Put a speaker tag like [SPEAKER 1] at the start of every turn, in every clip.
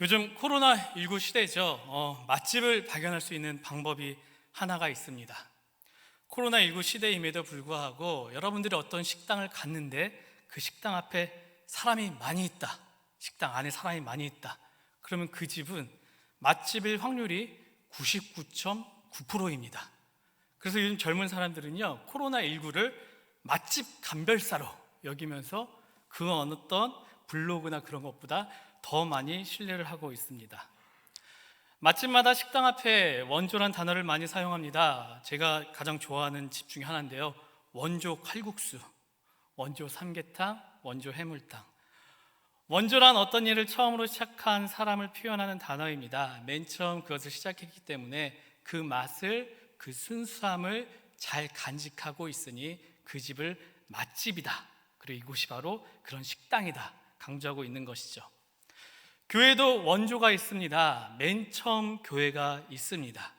[SPEAKER 1] 요즘 코로나19 시대죠. 어, 맛집을 발견할 수 있는 방법이 하나가 있습니다. 코로나19 시대임에도 불구하고 여러분들이 어떤 식당을 갔는데 그 식당 앞에 사람이 많이 있다. 식당 안에 사람이 많이 있다. 그러면 그 집은 맛집일 확률이 99.9%입니다. 그래서 요즘 젊은 사람들은요, 코로나19를 맛집 감별사로 여기면서 그 어떤 블로그나 그런 것보다 더 많이 신뢰를 하고 있습니다. 맛집마다 식당 앞에 원조란 단어를 많이 사용합니다. 제가 가장 좋아하는 집 중에 하나인데요. 원조 칼국수, 원조 삼계탕, 원조 해물탕. 원조란 어떤 일을 처음으로 시작한 사람을 표현하는 단어입니다. 맨 처음 그것을 시작했기 때문에 그 맛을, 그 순수함을 잘 간직하고 있으니 그 집을 맛집이다. 그리고 이곳이 바로 그런 식당이다. 강조하고 있는 것이죠. 교회도 원조가 있습니다. 맨 처음 교회가 있습니다.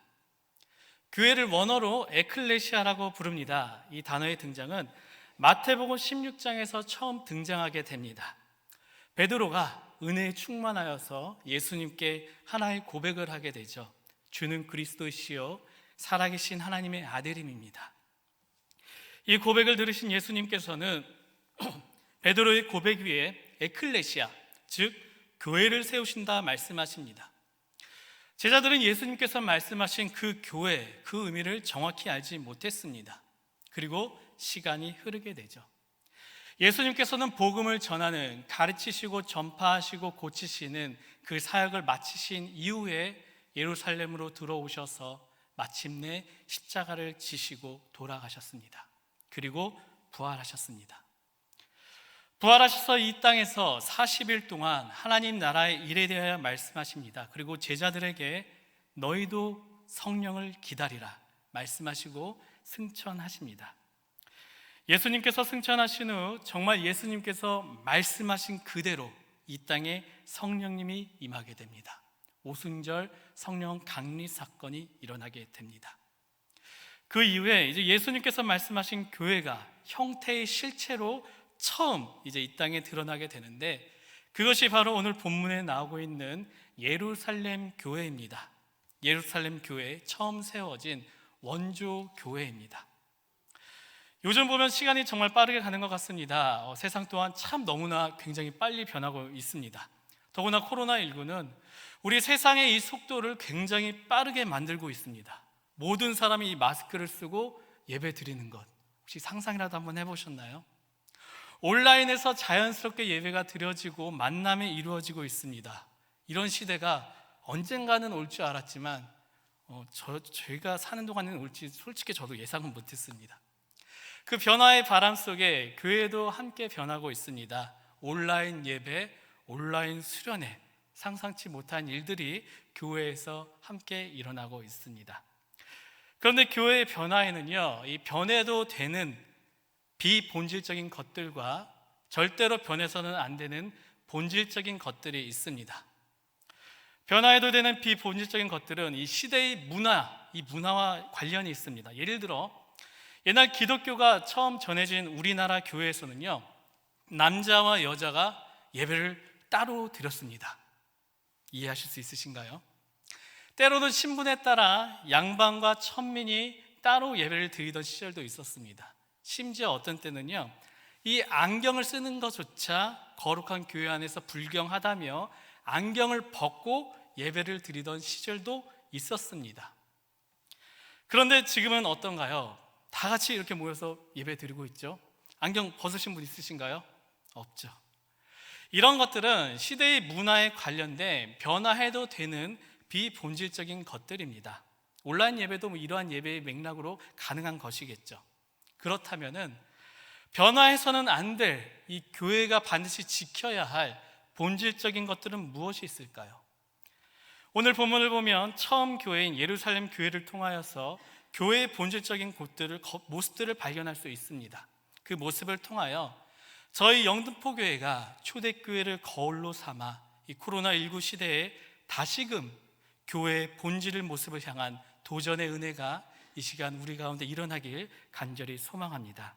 [SPEAKER 1] 교회를 원어로 에클레시아라고 부릅니다. 이 단어의 등장은 마태복음 16장에서 처음 등장하게 됩니다. 베드로가 은혜에 충만하여서 예수님께 하나의 고백을 하게 되죠. 주는 그리스도시요 살아계신 하나님의 아들임입니다. 이 고백을 들으신 예수님께서는 베드로의 고백 위에 에클레시아 즉 교회를 세우신다 말씀하십니다. 제자들은 예수님께서 말씀하신 그 교회, 그 의미를 정확히 알지 못했습니다. 그리고 시간이 흐르게 되죠. 예수님께서는 복음을 전하는 가르치시고 전파하시고 고치시는 그 사역을 마치신 이후에 예루살렘으로 들어오셔서 마침내 십자가를 지시고 돌아가셨습니다. 그리고 부활하셨습니다. 부활하셔서 이 땅에서 40일 동안 하나님 나라의 일에 대하여 말씀하십니다. 그리고 제자들에게 너희도 성령을 기다리라 말씀하시고 승천하십니다. 예수님께서 승천하신 후 정말 예수님께서 말씀하신 그대로 이 땅에 성령님이 임하게 됩니다. 오순절 성령 강리 사건이 일어나게 됩니다. 그 이후에 이제 예수님께서 말씀하신 교회가 형태의 실체로 처음 이제 이 땅에 드러나게 되는데 그것이 바로 오늘 본문에 나오고 있는 예루살렘 교회입니다. 예루살렘 교회에 처음 세워진 원조 교회입니다. 요즘 보면 시간이 정말 빠르게 가는 것 같습니다. 어, 세상 또한 참 너무나 굉장히 빨리 변하고 있습니다. 더구나 코로나19는 우리 세상의 이 속도를 굉장히 빠르게 만들고 있습니다. 모든 사람이 이 마스크를 쓰고 예배 드리는 것 혹시 상상이라도 한번 해보셨나요? 온라인에서 자연스럽게 예배가 드려지고 만남이 이루어지고 있습니다. 이런 시대가 언젠가는 올 줄 알았지만 어, 저, 저희가 사는 동안에는 올지 솔직히 저도 예상은 못했습니다. 그 변화의 바람 속에 교회도 함께 변하고 있습니다. 온라인 예배, 온라인 수련회, 상상치 못한 일들이 교회에서 함께 일어나고 있습니다. 그런데 교회의 변화에는요, 이 변해도 되는 비본질적인 것들과 절대로 변해서는 안 되는 본질적인 것들이 있습니다. 변화해도 되는 비본질적인 것들은 이 시대의 문화, 이 문화와 관련이 있습니다. 예를 들어 옛날 기독교가 처음 전해진 우리나라 교회에서는요, 남자와 여자가 예배를 따로 드렸습니다. 이해하실 수 있으신가요? 때로는 신분에 따라 양반과 천민이 따로 예배를 드리던 시절도 있었습니다. 심지어 어떤 때는요, 이 안경을 쓰는 것조차 거룩한 교회 안에서 불경하다며 안경을 벗고 예배를 드리던 시절도 있었습니다. 그런데 지금은 어떤가요? 다 같이 이렇게 모여서 예배 드리고 있죠. 안경 벗으신 분 있으신가요? 없죠. 이런 것들은 시대의 문화에 관련된 변화해도 되는 비본질적인 것들입니다. 온라인 예배도 뭐 이러한 예배의 맥락으로 가능한 것이겠죠. 그렇다면은 변화해서는 안 될 이 교회가 반드시 지켜야 할 본질적인 것들은 무엇이 있을까요? 오늘 본문을 보면 처음 교회인 예루살렘 교회를 통하여서 교회의 본질적인 곳들을 모습들을 발견할 수 있습니다. 그 모습을 통하여 저희 영등포 교회가 초대 교회를 거울로 삼아 이 코로나 19 시대에 다시금 교회의 본질을 모습을 향한 도전의 은혜가 이 시간 우리 가운데 일어나길 간절히 소망합니다.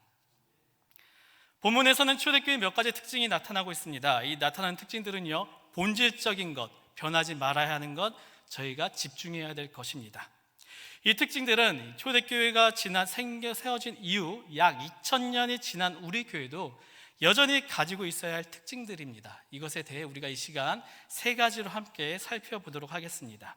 [SPEAKER 1] 본문에서는 초대교회 몇 가지 특징이 나타나고 있습니다. 이 나타나는 특징들은요, 본질적인 것, 변하지 말아야 하는 것 저희가 집중해야 될 것입니다. 이 특징들은 초대교회가 지난 생겨 세워진 이후 약 2000년이 지난 우리 교회도 여전히 가지고 있어야 할 특징들입니다. 이것에 대해 우리가 이 시간 세 가지로 함께 살펴보도록 하겠습니다.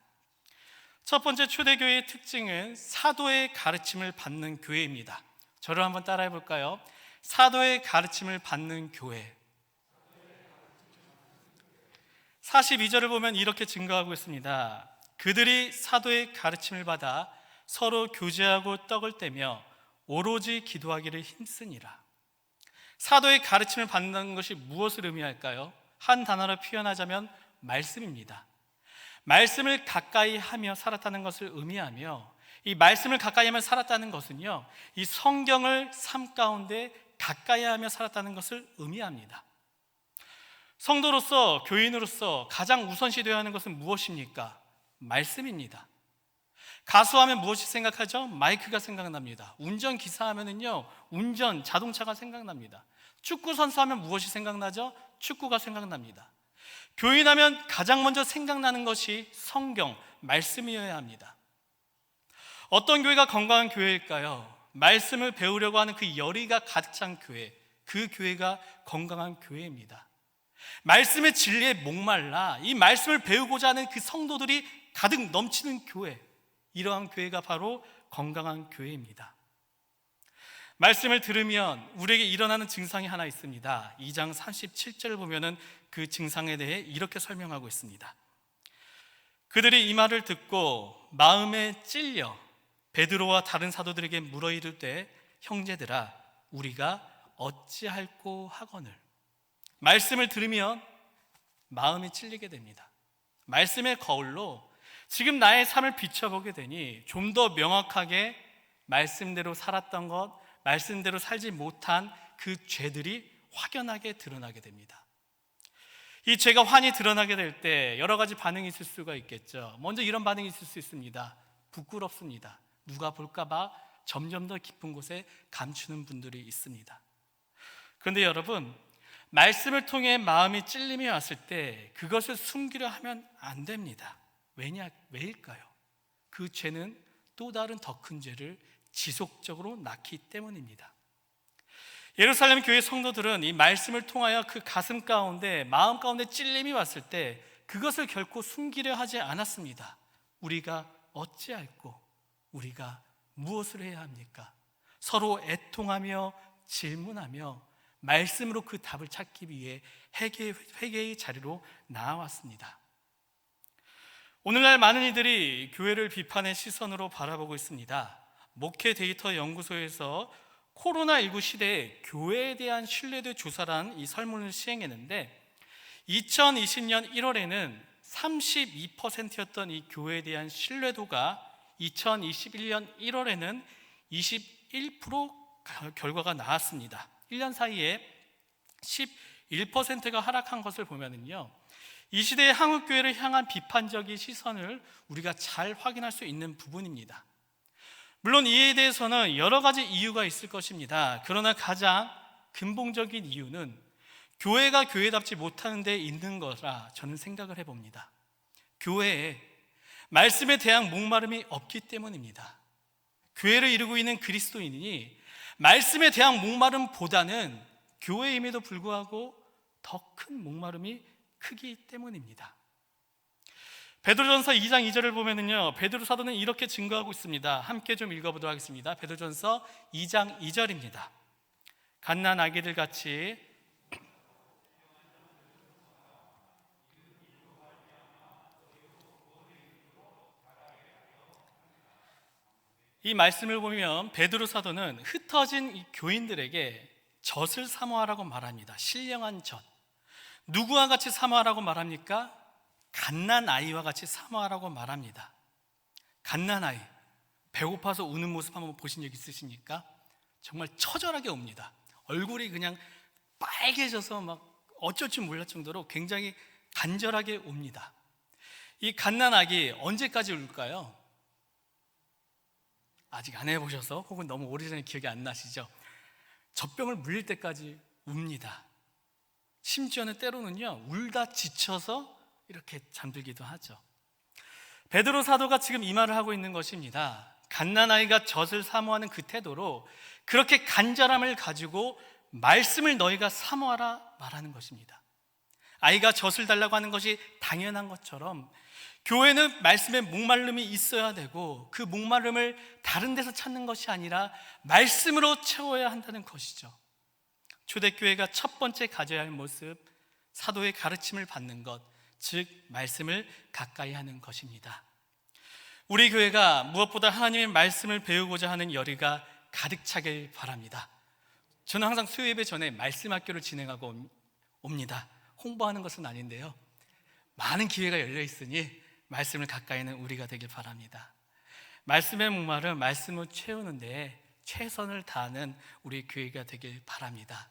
[SPEAKER 1] 첫 번째 초대교회의 특징은 사도의 가르침을 받는 교회입니다. 저를 한번 따라해 볼까요? 사도의 가르침을 받는 교회. 42절을 보면 이렇게 증거하고 있습니다. 그들이 사도의 가르침을 받아 서로 교제하고 떡을 떼며 오로지 기도하기를 힘쓰니라. 사도의 가르침을 받는 것이 무엇을 의미할까요? 한 단어로 표현하자면 말씀입니다. 말씀을 가까이 하며 살았다는 것을 의미하며 이 말씀을 가까이 하며 살았다는 것은요, 이 성경을 삶 가운데 가까이 하며 살았다는 것을 의미합니다. 성도로서, 교인으로서 가장 우선시 되어야 하는 것은 무엇입니까? 말씀입니다. 가수하면 무엇이 생각하죠? 마이크가 생각납니다. 운전 기사 하면은요, 운전, 자동차가 생각납니다. 축구 선수 하면 무엇이 생각나죠? 축구가 생각납니다. 교인하면 가장 먼저 생각나는 것이 성경, 말씀이어야 합니다. 어떤 교회가 건강한 교회일까요? 말씀을 배우려고 하는 그 열의가 가득 찬 교회, 그 교회가 건강한 교회입니다. 말씀의 진리에 목말라 이 말씀을 배우고자 하는 그 성도들이 가득 넘치는 교회, 이러한 교회가 바로 건강한 교회입니다. 말씀을 들으면 우리에게 일어나는 증상이 하나 있습니다. 2장 37절을 보면은 그 증상에 대해 이렇게 설명하고 있습니다. 그들이 이 말을 듣고 마음에 찔려 베드로와 다른 사도들에게 물어 이를 때 형제들아 우리가 어찌할꼬 하거늘 말씀을 들으면 마음이 찔리게 됩니다. 말씀의 거울로 지금 나의 삶을 비춰보게 되니 좀 더 명확하게 말씀대로 살았던 것, 말씀대로 살지 못한 그 죄들이 확연하게 드러나게 됩니다. 이 죄가 환히 드러나게 될 때 여러 가지 반응이 있을 수가 있겠죠. 먼저 이런 반응이 있을 수 있습니다. 부끄럽습니다. 누가 볼까봐 점점 더 깊은 곳에 감추는 분들이 있습니다. 그런데 여러분, 말씀을 통해 마음이 찔림이 왔을 때 그것을 숨기려 하면 안 됩니다. 왜냐, 왜일까요? 그 죄는 또 다른 더 큰 죄를 지속적으로 낳기 때문입니다. 예루살렘 교회 성도들은 이 말씀을 통하여 그 가슴 가운데, 마음 가운데 찔림이 왔을 때 그것을 결코 숨기려 하지 않았습니다. 우리가 어찌할꼬, 우리가 무엇을 해야 합니까? 서로 애통하며 질문하며 말씀으로 그 답을 찾기 위해 회개, 회개의 자리로 나아왔습니다. 오늘날 많은 이들이 교회를 비판의 시선으로 바라보고 있습니다. 목회 데이터 연구소에서 코로나19 시대에 교회에 대한 신뢰도 조사란 이 설문을 시행했는데 2020년 1월에는 32%였던 이 교회에 대한 신뢰도가 2021년 1월에는 21% 결과가 나왔습니다. 1년 사이에 11%가 하락한 것을 보면은요. 이 시대의 한국 교회를 향한 비판적인 시선을 우리가 잘 확인할 수 있는 부분입니다. 물론 이에 대해서는 여러 가지 이유가 있을 것입니다. 그러나 가장 근본적인 이유는 교회가 교회답지 못하는 데 있는 거라 저는 생각을 해봅니다. 교회에 말씀에 대한 목마름이 없기 때문입니다. 교회를 이루고 있는 그리스도인이 말씀에 대한 목마름보다는 교회임에도 불구하고 더 큰 목마름이 크기 때문입니다. 베드로전서 2장 2절을 보면은요. 베드로 사도는 이렇게 증거하고 있습니다. 함께 좀 읽어 보도록 하겠습니다. 베드로전서 2장 2절입니다. 갓난 아기들 같이 이 말씀을 보면 베드로 사도는 흩어진 이 교인들에게 젖을 사모하라고 말합니다. 신령한 젖. 누구와 같이 사모하라고 말합니까? 갓난 아이와 같이 사모하라고 말합니다. 갓난 아이. 배고파서 우는 모습 한번 보신 적 있으십니까? 정말 처절하게 옵니다. 얼굴이 그냥 빨개져서 막 어쩔 줄 몰랄 정도로 굉장히 간절하게 옵니다. 이 갓난 아기 언제까지 울까요? 아직 안 해보셔서 혹은 너무 오래전에 기억이 안 나시죠? 젖병을 물릴 때까지 웁니다. 심지어는 때로는요, 울다 지쳐서 이렇게 잠들기도 하죠. 베드로 사도가 지금 이 말을 하고 있는 것입니다. 갓난아이가 젖을 사모하는 그 태도로 그렇게 간절함을 가지고 말씀을 너희가 사모하라 말하는 것입니다. 아이가 젖을 달라고 하는 것이 당연한 것처럼 교회는 말씀에 목마름이 있어야 되고 그 목마름을 다른 데서 찾는 것이 아니라 말씀으로 채워야 한다는 것이죠. 초대교회가 첫 번째 가져야 할 모습, 사도의 가르침을 받는 것, 즉 말씀을 가까이 하는 것입니다. 우리 교회가 무엇보다 하나님의 말씀을 배우고자 하는 열의가 가득 차길 바랍니다. 저는 항상 수요 예배 전에 말씀 학교를 진행하고 옵니다. 홍보하는 것은 아닌데요. 많은 기회가 열려 있으니 말씀을 가까이 있는 우리가 되길 바랍니다. 말씀의 목마를 말씀을 채우는데 최선을 다하는 우리 교회가 되길 바랍니다.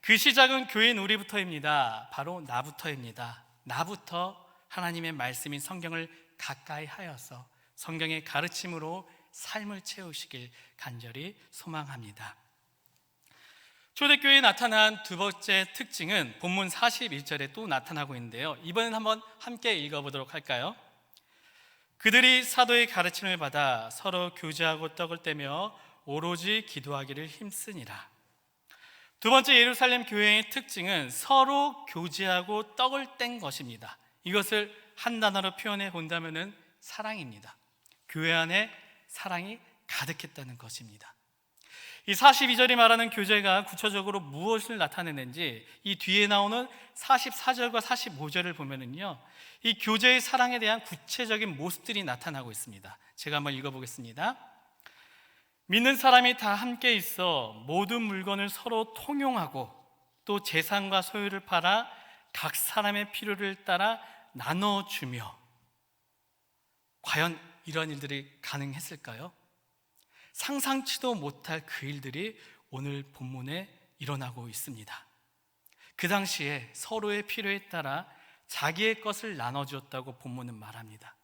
[SPEAKER 1] 그 시작은 교인 우리부터입니다. 바로 나부터입니다. 나부터 하나님의 말씀인 성경을 가까이 하여서 성경의 가르침으로 삶을 채우시길 간절히 소망합니다. 초대교회에 나타난 두 번째 특징은 본문 41절에 또 나타나고 있는데요. 이번엔 한번 함께 읽어보도록 할까요? 그들이 사도의 가르침을 받아 서로 교제하고 떡을 떼며 오로지 기도하기를 힘쓰니라. 두 번째 예루살렘 교회의 특징은 서로 교제하고 떡을 뗀 것입니다. 이것을 한 단어로 표현해 본다면 사랑입니다. 교회 안에 사랑이 가득했다는 것입니다. 이 42절이 말하는 교제가 구체적으로 무엇을 나타내는지 이 뒤에 나오는 44절과 45절을 보면은요. 이 교제의 사랑에 대한 구체적인 모습들이 나타나고 있습니다. 제가 한번 읽어 보겠습니다. 믿는 사람이 다 함께 있어 모든 물건을 서로 통용하고 또 재산과 소유를 팔아 각 사람의 필요를 따라 나눠 주며 과연 이런 일들이 가능했을까요? 상상치도 못할 그 일들이 오늘 본문에 일어나고 있습니다. 그 당시에 서로의 필요에 따라 자기의 것을 나눠주었다고 본문은 말합니다.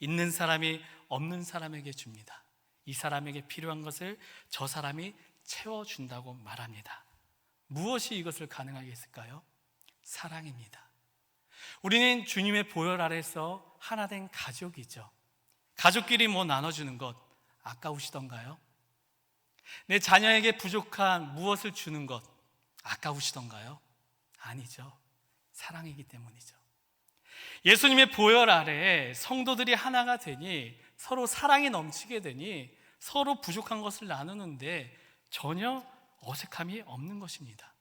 [SPEAKER 1] 있는 사람이 없는 사람에게 줍니다. 이 사람에게 필요한 것을 저 사람이 채워준다고 말합니다. 무엇이 이것을 가능하게 했을까요? 사랑입니다. 우리는 주님의 보혈 아래서 하나 된 가족이죠. 가족끼리 뭐 나눠주는 것 아까우시던가요? 내 자녀에게 부족한 무엇을 주는 것 아까우시던가요? 아니죠. 사랑이기 때문이죠. 예수님의 보혈 아래에 성도들이 하나가 되니 서로 사랑이 넘치게 되니 서로 부족한 것을 나누는데 전혀 어색함이 없는 것입니다.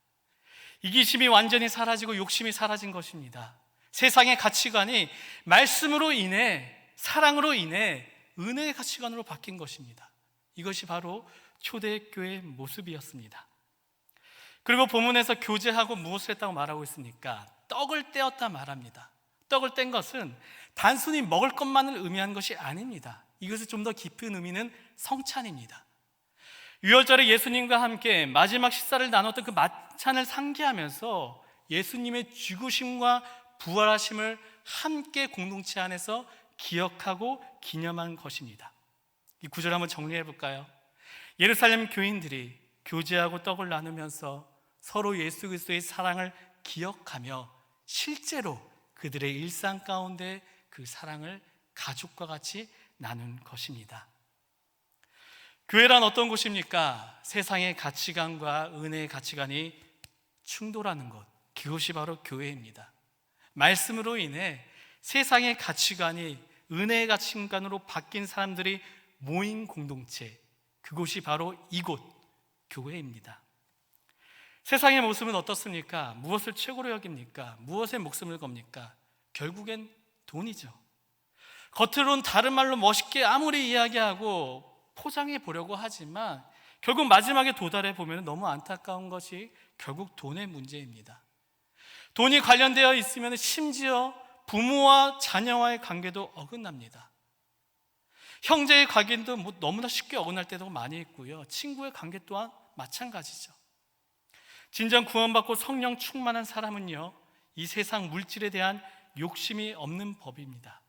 [SPEAKER 1] 이기심이 완전히 사라지고 욕심이 사라진 것입니다. 세상의 가치관이 말씀으로 인해 사랑으로 인해 은혜의 가치관으로 바뀐 것입니다. 이것이 바로 초대교회의 모습이었습니다. 그리고 본문에서 교제하고 무엇을 했다고 말하고 있습니까? 떡을 떼었다 말합니다. 떡을 뗀 것은 단순히 먹을 것만을 의미한 것이 아닙니다. 이것을 좀더 깊은 의미는 성찬입니다. 유월절에 예수님과 함께 마지막 식사를 나눴던 그 마찬을 상기하면서 예수님의 죽으심과 부활하심을 함께 공동체 안에서 기억하고 기념한 것입니다. 이 구절 한번 정리해 볼까요? 예루살렘 교인들이 교제하고 떡을 나누면서 서로 예수 그리스도의 사랑을 기억하며 실제로 그들의 일상 가운데 그 사랑을 가족과 같이 나눈 것입니다. 교회란 어떤 곳입니까? 세상의 가치관과 은혜의 가치관이 충돌하는 곳. 그것이 바로 교회입니다. 말씀으로 인해 세상의 가치관이 은혜의 가치관으로 바뀐 사람들이 모인 공동체. 그곳이 바로 이곳 교회입니다. 세상의 모습은 어떻습니까? 무엇을 최고로 여깁니까? 무엇에 목숨을 겁니까? 결국엔 돈이죠. 겉으론 다른 말로 멋있게 아무리 이야기하고 포장해 보려고 하지만 결국 마지막에 도달해 보면 너무 안타까운 것이 결국 돈의 문제입니다. 돈이 관련되어 있으면 심지어 부모와 자녀와의 관계도 어긋납니다. 형제의 관계도 뭐 너무나 쉽게 어긋날 때도 많이 있고요. 친구의 관계 또한 마찬가지죠. 진정 구원받고 성령 충만한 사람은요, 이 세상 물질에 대한 욕심이 없는 법입니다.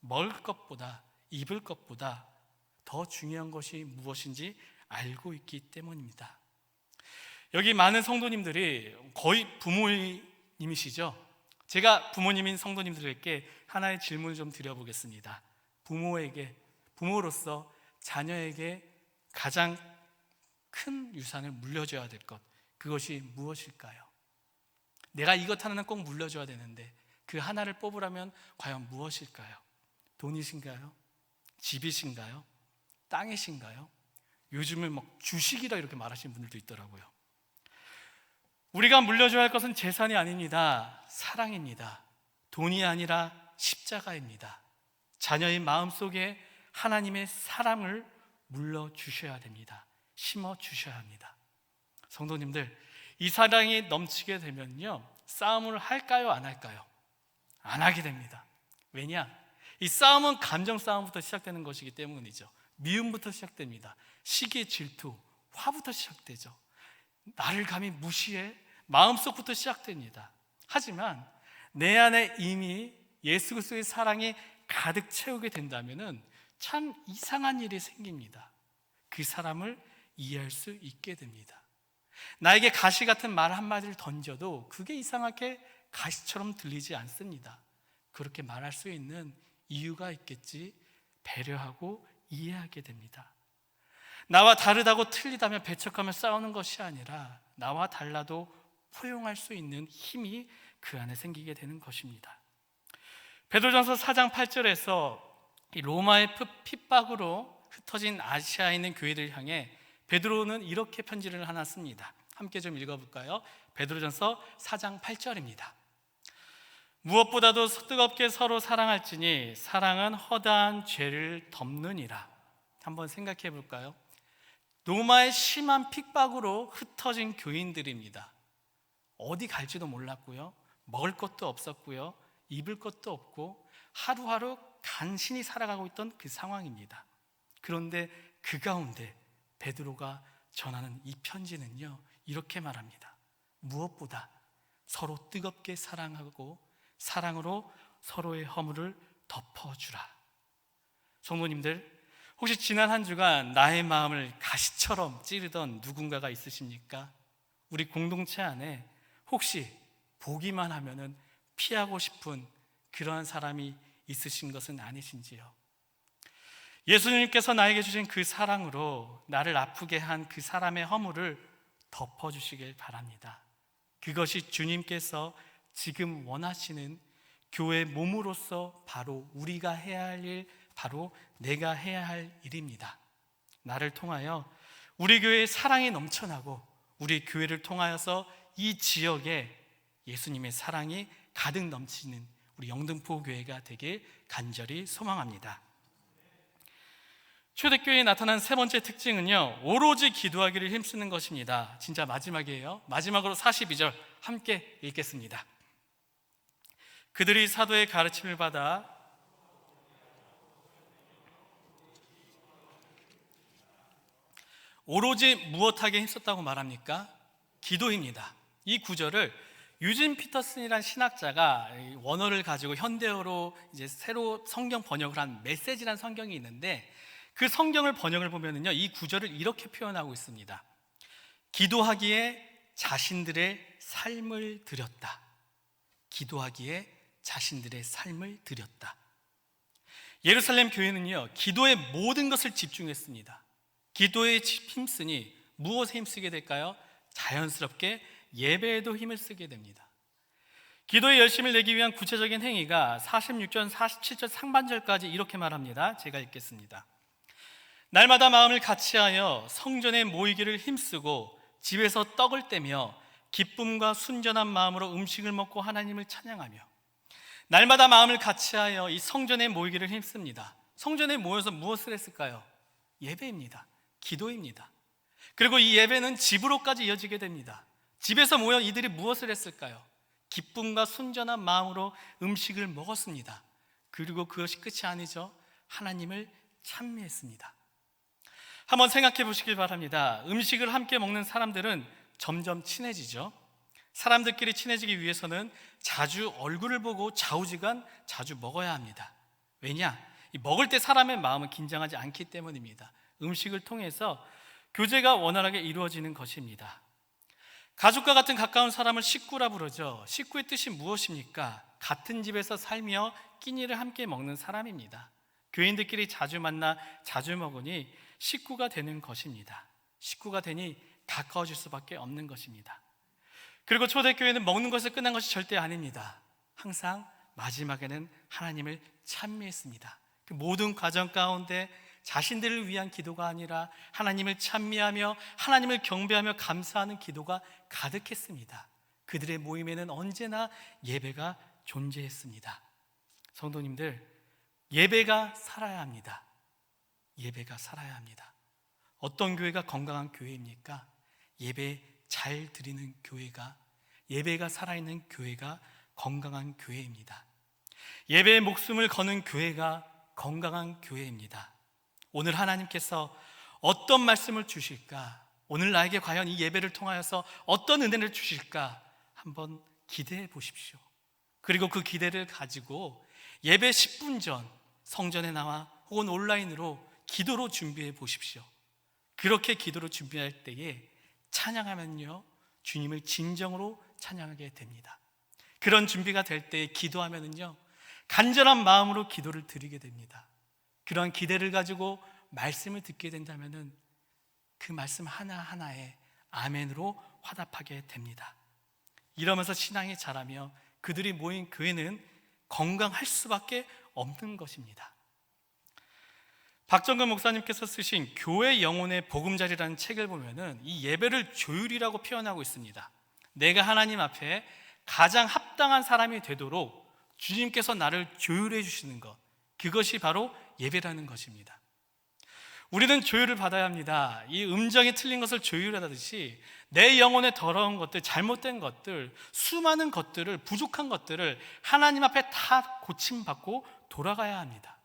[SPEAKER 1] 먹을 것보다, 입을 것보다 더 중요한 것이 무엇인지 알고 있기 때문입니다. 여기 많은 성도님들이 거의 부모님이시죠? 제가 부모님인 성도님들에게 하나의 질문을 좀 드려보겠습니다. 부모에게, 부모로서 자녀에게 가장 큰 유산을 물려줘야 될 것, 그것이 무엇일까요? 내가 이것 하나는 꼭 물려줘야 되는데 그 하나를 뽑으라면 과연 무엇일까요? 돈이신가요? 집이신가요? 땅이신가요? 요즘은 막 주식이라 이렇게 말하시는 분들도 있더라고요. 우리가 물려줘야 할 것은 재산이 아닙니다. 사랑입니다. 돈이 아니라 십자가입니다. 자녀의 마음 속에 하나님의 사랑을 물려주셔야 됩니다. 심어 주셔야 합니다. 성도님들, 이 사랑이 넘치게 되면요. 싸움을 할까요? 안 할까요? 안 하게 됩니다. 왜냐? 이 싸움은 감정 싸움부터 시작되는 것이기 때문이죠. 미움부터 시작됩니다. 시기, 질투, 화부터 시작되죠. 나를 감히 무시해 마음속부터 시작됩니다. 하지만 내 안에 이미 예수 그리스도의 사랑이 가득 채우게 된다면은 참 이상한 일이 생깁니다. 그 사람을 이해할 수 있게 됩니다. 나에게 가시 같은 말 한마디를 던져도 그게 이상하게 가시처럼 들리지 않습니다. 그렇게 말할 수 있는 이유가 있겠지 배려하고 이해하게 됩니다. 나와 다르다고 틀리다며 배척하며 싸우는 것이 아니라 나와 달라도 포용할 수 있는 힘이 그 안에 생기게 되는 것입니다. 베드로전서 4장 8절에서 로마의 핍박으로 흩어진 아시아에 있는 교회들을 향해 베드로는 이렇게 편지를 하나 씁니다. 함께 좀 읽어 볼까요? 베드로전서 4장 8절입니다. 무엇보다도 뜨겁게 서로 사랑할지니 사랑은 허다한 죄를 덮느니라. 한번 생각해 볼까요? 로마의 심한 핍박으로 흩어진 교인들입니다. 어디 갈지도 몰랐고요. 먹을 것도 없었고요. 입을 것도 없고 하루하루 간신히 살아가고 있던 그 상황입니다. 그런데 그 가운데 베드로가 전하는 이 편지는요. 이렇게 말합니다. 무엇보다 서로 뜨겁게 사랑하고 사랑으로 서로의 허물을 덮어주라. 성도님들, 혹시 지난 한 주간 나의 마음을 가시처럼 찌르던 누군가가 있으십니까? 우리 공동체 안에 혹시 보기만 하면은 피하고 싶은 그러한 사람이 있으신 것은 아니신지요? 예수님께서 나에게 주신 그 사랑으로 나를 아프게 한 그 사람의 허물을 덮어주시길 바랍니다. 그것이 주님께서 지금 원하시는 교회 몸으로서 바로 우리가 해야 할 일, 바로 내가 해야 할 일입니다. 나를 통하여 우리 교회의 사랑이 넘쳐나고 우리 교회를 통하여서 이 지역에 예수님의 사랑이 가득 넘치는 우리 영등포 교회가 되길 간절히 소망합니다. 초대교회에 나타난 세 번째 특징은요, 오로지 기도하기를 힘쓰는 것입니다. 진짜 마지막이에요. 마지막으로 42절 함께 읽겠습니다. 그들이 사도의 가르침을 받아 오로지 무엇하게 힘썼다고 말합니까? 기도입니다. 이 구절을 유진 피터슨이란 신학자가 원어를 가지고 현대어로 이제 새로 성경 번역을 한 메시지란 성경이 있는데 그 성경을 번역을 보면은요 이 구절을 이렇게 표현하고 있습니다. 기도하기에 자신들의 삶을 드렸다. 기도하기에 자신들의 삶을 드렸다. 예루살렘 교회는요 기도의 모든 것을 집중했습니다. 기도에 힘쓰니 무엇에 힘쓰게 될까요? 자연스럽게 예배에도 힘을 쓰게 됩니다. 기도에 열심을 내기 위한 구체적인 행위가 46절, 47절 상반절까지 이렇게 말합니다. 제가 읽겠습니다. 날마다 마음을 같이하여 성전에 모이기를 힘쓰고 집에서 떡을 떼며 기쁨과 순전한 마음으로 음식을 먹고 하나님을 찬양하며 날마다 마음을 같이하여 이 성전에 모이기를 힘씁니다. 성전에 모여서 무엇을 했을까요? 예배입니다. 기도입니다. 그리고 이 예배는 집으로까지 이어지게 됩니다. 집에서 모여 이들이 무엇을 했을까요? 기쁨과 순전한 마음으로 음식을 먹었습니다. 그리고 그것이 끝이 아니죠. 하나님을 찬미했습니다. 한번 생각해 보시길 바랍니다. 음식을 함께 먹는 사람들은 점점 친해지죠. 사람들끼리 친해지기 위해서는 자주 얼굴을 보고 좌우지간 자주 먹어야 합니다. 왜냐? 먹을 때 사람의 마음은 긴장하지 않기 때문입니다. 음식을 통해서 교제가 원활하게 이루어지는 것입니다. 가족과 같은 가까운 사람을 식구라 부르죠. 식구의 뜻이 무엇입니까? 같은 집에서 살며 끼니를 함께 먹는 사람입니다. 교인들끼리 자주 만나 자주 먹으니 식구가 되는 것입니다. 식구가 되니 가까워질 수밖에 없는 것입니다. 그리고 초대교회는 먹는 것을 끝난 것이 절대 아닙니다. 항상 마지막에는 하나님을 찬미했습니다. 그 모든 과정 가운데 자신들을 위한 기도가 아니라 하나님을 찬미하며 하나님을 경배하며 감사하는 기도가 가득했습니다. 그들의 모임에는 언제나 예배가 존재했습니다. 성도님들, 예배가 살아야 합니다. 예배가 살아야 합니다. 어떤 교회가 건강한 교회입니까? 예배 잘 드리는 교회가, 예배가 살아있는 교회가 건강한 교회입니다. 예배의 목숨을 거는 교회가 건강한 교회입니다. 오늘 하나님께서 어떤 말씀을 주실까? 오늘 나에게 과연 이 예배를 통하여서 어떤 은혜를 주실까? 한번 기대해 보십시오. 그리고 그 기대를 가지고 예배 10분 전 성전에 나와 혹은 온라인으로 기도로 준비해 보십시오. 그렇게 기도로 준비할 때에 찬양하면요, 주님을 진정으로 찬양하게 됩니다. 그런 준비가 될 때에 기도하면은요, 간절한 마음으로 기도를 드리게 됩니다. 그러한 기대를 가지고 말씀을 듣게 된다면은 그 말씀 하나하나에 아멘으로 화답하게 됩니다. 이러면서 신앙이 자라며 그들이 모인 교회는 건강할 수밖에 없는 것입니다. 박정근 목사님께서 쓰신 교회 영혼의 보금자리라는 책을 보면은 이 예배를 조율이라고 표현하고 있습니다. 내가 하나님 앞에 가장 합당한 사람이 되도록 주님께서 나를 조율해 주시는 것, 그것이 바로 예배라는 것입니다. 우리는 조율을 받아야 합니다. 이 음정이 틀린 것을 조율하듯이 내 영혼의 더러운 것들, 잘못된 것들, 수많은 것들을, 부족한 것들을 하나님 앞에 다 고침받고 돌아가야 합니다.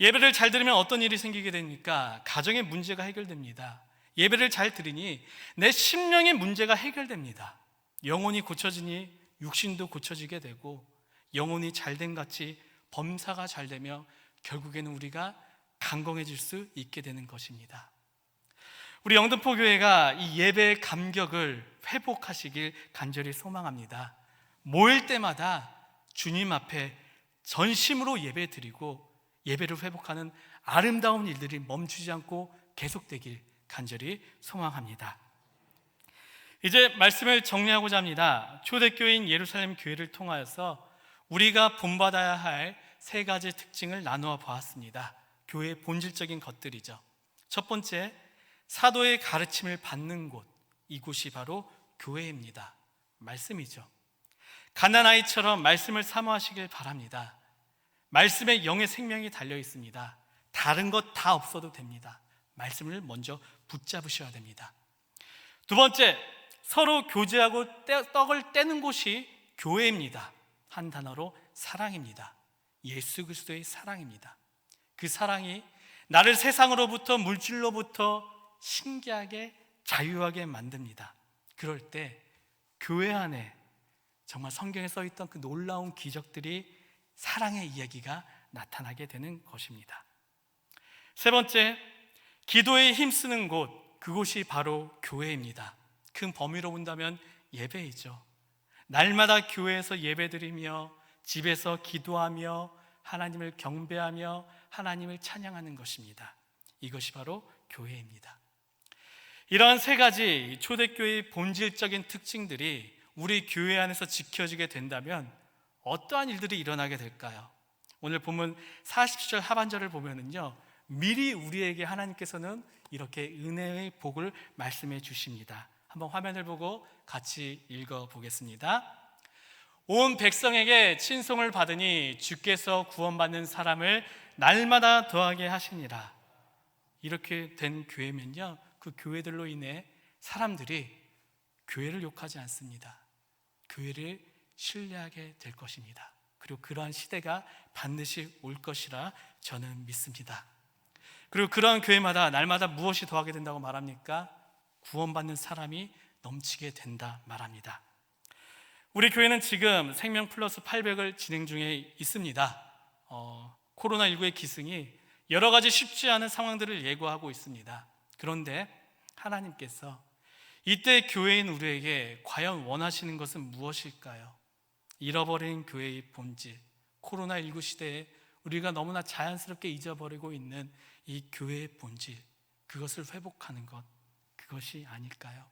[SPEAKER 1] 예배를 잘 들으면 어떤 일이 생기게 됩니까? 가정의 문제가 해결됩니다. 예배를 잘 들으니 내 심령의 문제가 해결됩니다. 영혼이 고쳐지니 육신도 고쳐지게 되고 영혼이 잘된 같이 범사가 잘 되며 결국에는 우리가 강건해질 수 있게 되는 것입니다. 우리 영등포 교회가 이 예배의 감격을 회복하시길 간절히 소망합니다. 모일 때마다 주님 앞에 전심으로 예배 드리고 예배를 회복하는 아름다운 일들이 멈추지 않고 계속되길 간절히 소망합니다. 이제 말씀을 정리하고자 합니다. 초대교인 예루살렘 교회를 통하여서 우리가 본받아야 할 세 가지 특징을 나누어 보았습니다. 교회의 본질적인 것들이죠. 첫 번째, 사도의 가르침을 받는 곳, 이곳이 바로 교회입니다. 말씀이죠. 가난아이처럼 말씀을 사모하시길 바랍니다. 말씀에 영의 생명이 달려 있습니다. 다른 것 다 없어도 됩니다. 말씀을 먼저 붙잡으셔야 됩니다. 두 번째, 서로 교제하고 떡을 떼는 곳이 교회입니다. 한 단어로 사랑입니다. 예수 그리스도의 사랑입니다. 그 사랑이 나를 세상으로부터 물질로부터 신기하게 자유하게 만듭니다. 그럴 때 교회 안에 정말 성경에 써 있던 그 놀라운 기적들이 사랑의 이야기가 나타나게 되는 것입니다. 세 번째, 기도에 힘쓰는 곳, 그곳이 바로 교회입니다. 큰 범위로 본다면 예배이죠. 날마다 교회에서 예배드리며 집에서 기도하며 하나님을 경배하며 하나님을 찬양하는 것입니다. 이것이 바로 교회입니다. 이러한 세 가지 초대교회의 본질적인 특징들이 우리 교회 안에서 지켜지게 된다면 어떠한 일들이 일어나게 될까요? 오늘 보면 40절 하반절을 보면은요. 미리 우리에게 하나님께서는 이렇게 은혜의 복을 말씀해 주십니다. 한번 화면을 보고 같이 읽어 보겠습니다. 온 백성에게 친송을 받으니 주께서 구원받는 사람을 날마다 더하게 하시니라. 이렇게 된 교회면요. 그 교회들로 인해 사람들이 교회를 욕하지 않습니다. 교회를 신뢰하게 될 것입니다. 그리고 그러한 시대가 반드시 올 것이라 저는 믿습니다. 그리고 그러한 교회마다 날마다 무엇이 더하게 된다고 말합니까? 구원받는 사람이 넘치게 된다 말합니다. 우리 교회는 지금 생명 플러스 800을 진행 중에 있습니다. 어, 코로나19의 기승이 여러 가지 쉽지 않은 상황들을 예고하고 있습니다. 그런데 하나님께서 이때 교회인 우리에게 과연 원하시는 것은 무엇일까요? 잃어버린 교회의 본질, 코로나19 시대에 우리가 너무나 자연스럽게 잊어버리고 있는 이 교회의 본질, 그것을 회복하는 것, 그것이 아닐까요?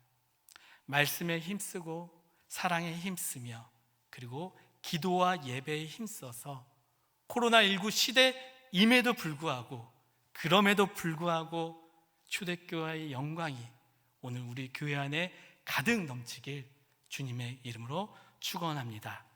[SPEAKER 1] 말씀에 힘쓰고 사랑에 힘쓰며 그리고 기도와 예배에 힘써서 코로나19 시대임에도 불구하고 그럼에도 불구하고 초대교회의 영광이 오늘 우리 교회 안에 가득 넘치길 주님의 이름으로 축원합니다.